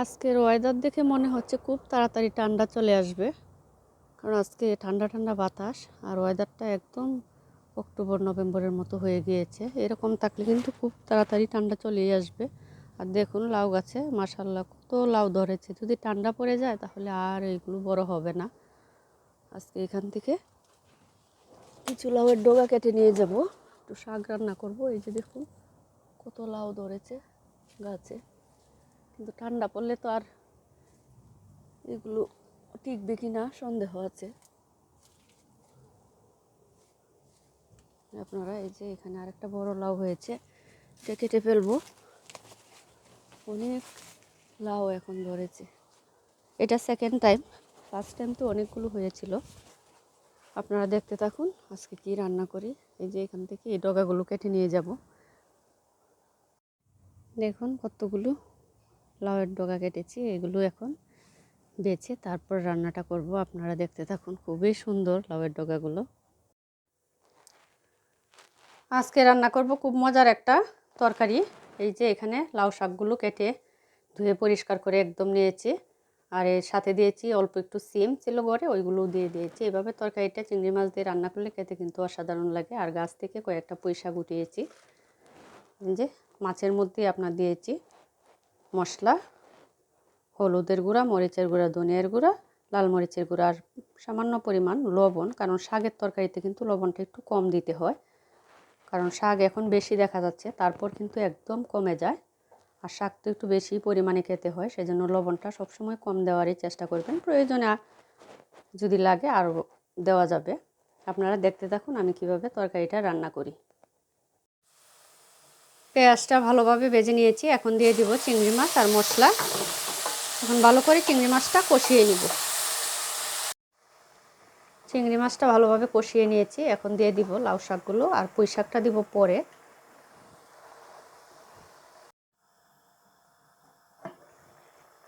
আজকের ওয়েদার দেখে মনে হচ্ছে খুব তাড়াতাড়ি ঠান্ডা চলে আসবে। কারণ আজকে ঠান্ডা ঠান্ডা বাতাস আর ওয়েদারটা একদম অক্টোবর, নভেম্বরের মতো হয়ে গিয়েছে। এরকম থাকলে কিন্তু খুব তাড়াতাড়ি ঠান্ডা চলেই আসবে। আর দেখুন লাউ গাছে মাসাল্লাহ কত লাউ ধরেছে। যদি ঠান্ডা পড়ে যায় তাহলে আর এইগুলো বড় হবে না। আজকে এখান থেকে কিছু লাউয়ের ডোগা কেটে নিয়ে যাব। একটু শাক রান্না করব। এই যে দেখুন কত লাউ ধরেছে গাছে। কিন্তু ঠান্ডা পড়লে তো আর এগুলো টিকবে কি না সন্দেহ আছে। আপনারা এই যে এখানে আরেকটা বড় লাউ হয়েছে, এটা কেটে ফেলব। অনেক লাউ এখন ধরেছে। এটা সেকেন্ড টাইম ফার্স্ট টাইম তো অনেকগুলো হয়েছিল। আপনারা দেখতে থাকুন আজকে কি রান্না করি। এই যে এখান থেকে এই ডগাগুলো কেটে নিয়ে যাব। দেখুন কতগুলো লাউয়ের ডগা কেটেছি, এগুলো এখন বেছে তারপর রান্নাটা করব। আপনারা দেখতে থাকুন, খুবই সুন্দর লাউয়ের ডগাগুলো। আজকে রান্না করব খুব মজার একটা তরকারি। এই যে এখানে লাউ শাকগুলো কেটে ধুয়ে পরিষ্কার করে একদম নিয়েছি। আর এর সাথে দিয়েছি অল্প একটু সিম ছিল ঘরে, ওইগুলো দিয়ে দিয়েছি। এভাবে তরকারিটা চিংড়ি মাছ দিয়ে রান্না করলে খেতে কিন্তু অসাধারণ লাগে। আর গাছ থেকে কয়েকটা পয়সা গুটিয়েছি যে মাছের মধ্যে আপনার দিয়েছি। মশলা, হলুদের গুঁড়া, মরিচের গুঁড়া, ধনিয়ার গুঁড়া, লাল মরিচের গুঁড়া আর সামান্য পরিমাণ লবণ, কারণ শাকের তরকারিতে কিন্তু লবণটা একটু কম দিতে হয়। কারণ শাক এখন বেশি দেখা যাচ্ছে, তারপর কিন্তু একদম কমে যায়। আর শাক তো একটু বেশি পরিমাণে খেতে হয়, সেজন্য লবণটা সবসময় কম দেওয়ারই চেষ্টা করবেন। প্রয়োজনে যদি লাগে আরও দেওয়া যাবে। আপনারা দেখতে থাকুন আমি কীভাবে তরকারিটা রান্না করি। পেঁয়াজটা ভালোভাবে বেজে নিয়েছি। এখন দিয়ে দিব চিংড়ি মাছ আর মশলা। এখন ভালো করে চিংড়ি মাছটা কষিয়ে নিব। চিংড়ি মাছটা ভালোভাবে কষিয়ে নিয়েছি। এখন দিয়ে দিব লাউ শাকগুলো আর পুঁই শাকটা দিব পরে।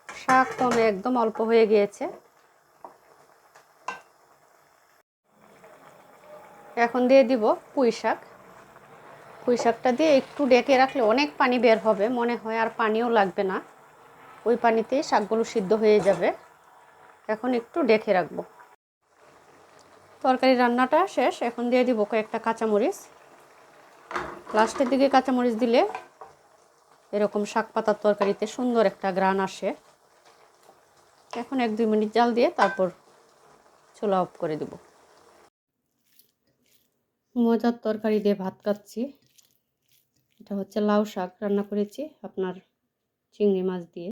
শাক কমে একদম অল্প হয়ে গিয়েছে। এখন দিয়ে দিব পুঁই শাক। পুঁই শাকটা দিয়ে একটু ডেকে রাখলে অনেক পানি বের হবে, মনে হয় আর পানিও লাগবে না। ওই পানিতেই শাকগুলো সিদ্ধ হয়ে যাবে। এখন একটু ডেকে রাখব। তরকারি রান্নাটা শেষ, এখন দিয়ে দিব কয়েকটা কাঁচামরিচ। লাস্টের দিকে কাঁচামরিচ দিলে এরকম শাক পাতার তরকারিতে সুন্দর একটা গ্রান আসে। এখন এক দুই মিনিট জাল দিয়ে তারপর চুলা অফ করে দেব। মজার তরকারি দিয়ে ভাত খাচ্ছি। এটা হচ্ছে লাউ শাক রান্না করেছি আপনার চিংড়ি মাছ দিয়ে।